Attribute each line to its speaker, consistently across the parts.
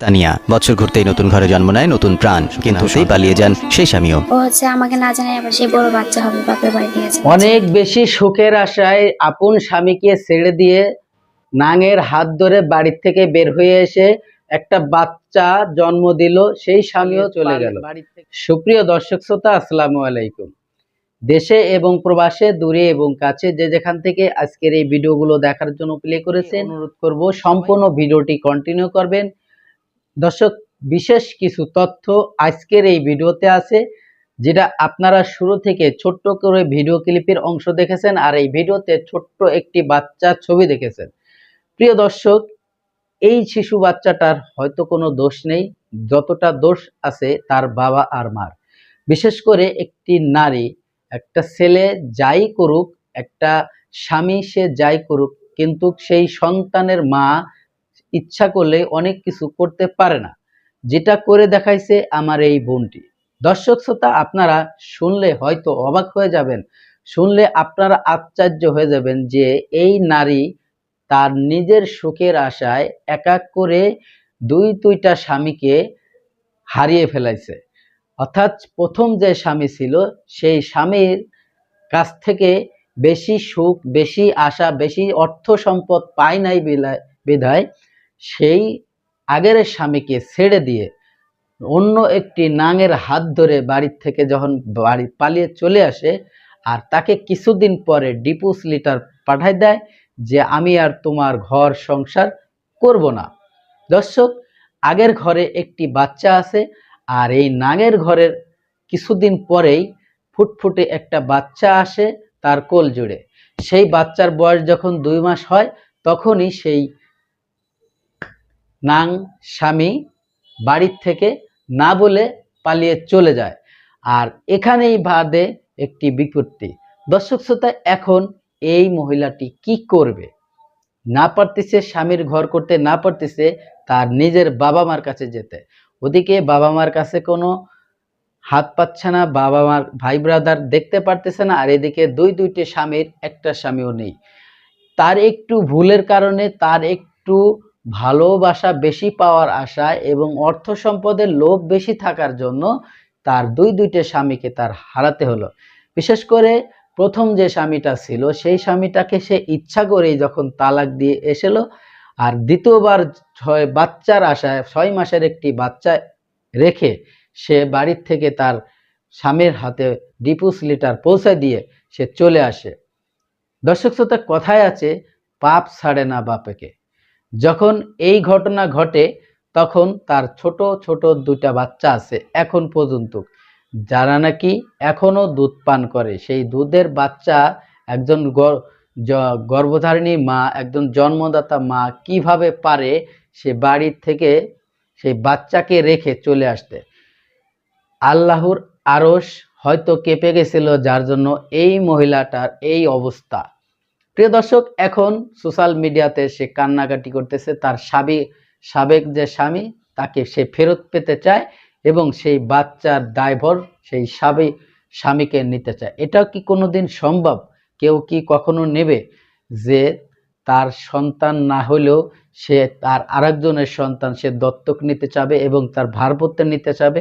Speaker 1: তানিয়া বছর ঘুরতেই নতুন ঘরে জন্ম নেয় নতুন প্রাণ কিন্তু সেই পালিয়ে যান সেই স্বামীও।
Speaker 2: ও হচ্ছে আমাকে না জানাই আবার সেই বড় বাচ্চা হবে বাপের বাড়ি দিয়ে গেছে
Speaker 3: অনেক বেশি সুখের আশায় আপন স্বামীকে ছেড়ে দিয়ে নাঙের হাত ধরে বাড়ির থেকে বের হয়ে এসে একটা বাচ্চা জন্ম দিল সেই স্বামীও চলে গেল। সুপ্রিয় দর্শক শ্রোতা আসসালামু আলাইকুম। দেশে এবং প্রবাসে দূরে এবং কাছে যে যেখান থেকে আজকের এই ভিডিওগুলো দেখার জন্য প্লে করেছেন অনুরোধ করব সম্পূর্ণ ভিডিওটি কন্টিনিউ করবেন। দর্শক, বিশেষ কিছু তথ্য আজকের এই ভিডিওতে আছে, যেটা আপনারা শুরু থেকে ছোট্ট করে ভিডিও ক্লিপের অংশ দেখেছেন আর এই ভিডিওতে ছোট্ট একটি বাচ্চা ছবি দেখেছেন। প্রিয় দর্শক, এই শিশু বাচ্চাটার হয়তো কোনো দোষ নেই, যতটা দোষ আছে তার বাবা আর মার। বিশেষ করে একটি নারী, একটা ছেলে যাই করুক, একটা স্বামী সে যাই করুক, কিন্তু সেই সন্তানের মা ইচ্ছা করলে অনেক কিছু করতে পারে না। যেটা করে দেখাইছে আমার এই বোনটি। দর্শক শ্রোতা, আপনারা শুনলে হয়তো অবাক হয়ে যাবেন। শুনলে আপনারা আশ্চর্য হয়ে যাবেন যে এই নারী তার নিজের সুখের আশায় এক এক করে দুই দুইটা স্বামীকে হারিয়ে ফেলাইছে। অর্থাৎ প্রথম যে স্বামী ছিল, সেই স্বামীর কাছ থেকে বেশি সুখ, বেশি আশা, বেশি অর্থ সম্পদ পায় নাই বিধায় সেই আগের স্বামীকে ছেড়ে দিয়ে অন্য একটি নাঙের হাত ধরে বাড়ির থেকে যখন বাড়ি পালিয়ে চলে আসে আর তাকে কিছুদিন পরে ডিপুস লিটার পাঠায় দেয় যে, আমি আর তোমার ঘর সংসার করব না। দর্শক, আগের ঘরে একটি বাচ্চা আছে আর এই নাঙের ঘরের কিছুদিন পরেই ফুটফুটে একটা বাচ্চা আসে তার কোল জুড়ে। সেই বাচ্চার বয়স যখন দুই মাস হয়, তখনই সেই নাং স্বামী বাড়ির থেকে না বলে পালিয়ে চলে যায়। আর এখানেই বাদে একটি বিপত্তি। দর্শক শ্রোতা, এখন এই মহিলাটি কি করবে? না পারতেছে, স্বামীর ঘর করতে না পারতেছে, তার নিজের বাবা মার কাছে যেতে। ওদিকে বাবা মার কাছে কোনো হাত পাচ্ছে না, বাবা মার ভাই ব্রাদার দেখতে পারতেছে না, আর এদিকে দুই দুইটি স্বামীর একটা স্বামীও নেই। তার একটু ভুলের কারণে, তার একটু ভালোবাসা বেশি পাওয়ার আশায় এবং অর্থ সম্পদের লোভ বেশি থাকার জন্য তার দুই দুইটা স্বামীকে তার হারাতে হলো। বিশেষ করে প্রথম যে স্বামীটা ছিল, সেই স্বামীটাকে সে ইচ্ছা করেই যখন তালাক দিয়ে এসেলো আর দ্বিতীয়বার ছয় বাচ্চার আশায়, ছয় মাসের একটি বাচ্চা রেখে সে বাড়ির থেকে তার স্বামীর হাতে ডিপুস লিটার পৌঁছে দিয়ে সে চলে আসে। দর্শক শ্রোতা, কথায় আছে, পাপ ছাড়ে না বাপেকে। যখন এই ঘটনা ঘটে, তখন তার ছোট ছোট দুইটা বাচ্চা আছে এখন পর্যন্ত। যারা নাকি এখনও দুধ পান করে, সেই দুধের বাচ্চা একজন গর- গর্ভধারিণী মা, একজন জন্মদাতা মা কীভাবে পারে সে বাড়ির থেকে সেই বাচ্চাকে রেখে চলে আসতে। আল্লাহর আরশ হয়তো কেঁপে গেছিল, যার জন্য এই মহিলাটার এই অবস্থা। প্রিয় দর্শক, এখন সোশ্যাল মিডিয়াতে সে কান্নাকাটি করতেছে, তার সাবেক সাবেক যে স্বামী, তাকে সে ফেরত পেতে চায় এবং সেই বাচ্চার দায়ভর, সেই সাবেক স্বামীকে নিতে চায়। এটা কি কোনোদিন সম্ভব? কেউ কি কখনো নেবে যে তার সন্তান না হলেও সে তার আরেকজনের সন্তান সে দত্তক নিতে চাবে এবং তার ভারপত্য নিতে চাবে?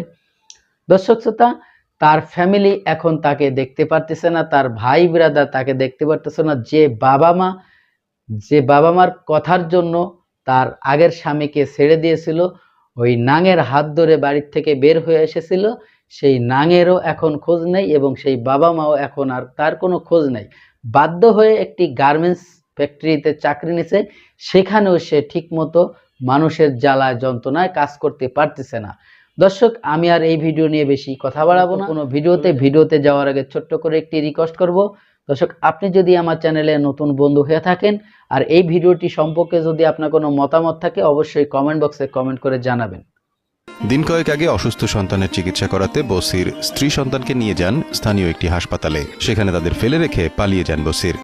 Speaker 3: দর্শক শ্রোতা তার ফ্যামিলি এখন তাকে দেখতে পারতেছে না, তার ভাই ব্রাদার তাকে দেখতে পারতেছে না। যে বাবা মা, যে বাবা মার কথার জন্য তার আগের স্বামীকে ছেড়ে দিয়েছিল, ওই নাঙের হাত ধরে বাড়ির থেকে বের হয়ে এসেছিল, সেই নাঙেরও এখন খোঁজ নেই এবং সেই বাবা মাও এখন আর তার কোনো খোঁজ নেই। বাধ্য হয়ে একটি গার্মেন্টস ফ্যাক্টরিতে চাকরি নিছে, সেখানেও সে ঠিকমতো মানুষের জ্বালায় যন্ত্রণায় কাজ করতে পারতেছে না। দর্শক আমি আর এই ভিডিও নিয়ে বেশি কথা বাড়াবো না। কোনো ভিডিওতে ভিডিওতে যাওয়ার আগে ছোট্ট করে একটি রিকোয়েস্ট করব। দর্শক আপনি যদি আমার চ্যানেলে নতুন বন্ধু হয়ে থাকেন আর এই ভিডিওটি সম্পর্কে যদি আপনার কোনো মতামত থাকে অবশ্যই কমেন্ট বক্সে কমেন্ট করে জানাবেন।
Speaker 4: দিন কয়েক আগে অসুস্থ সন্তানের চিকিৎসা করাতে বসির স্ত্রী সন্তানকে নিয়ে যান স্থানীয় একটি হাসপাতালে। সেখানে তাদের ফেলে রেখে পালিয়ে যান বসির।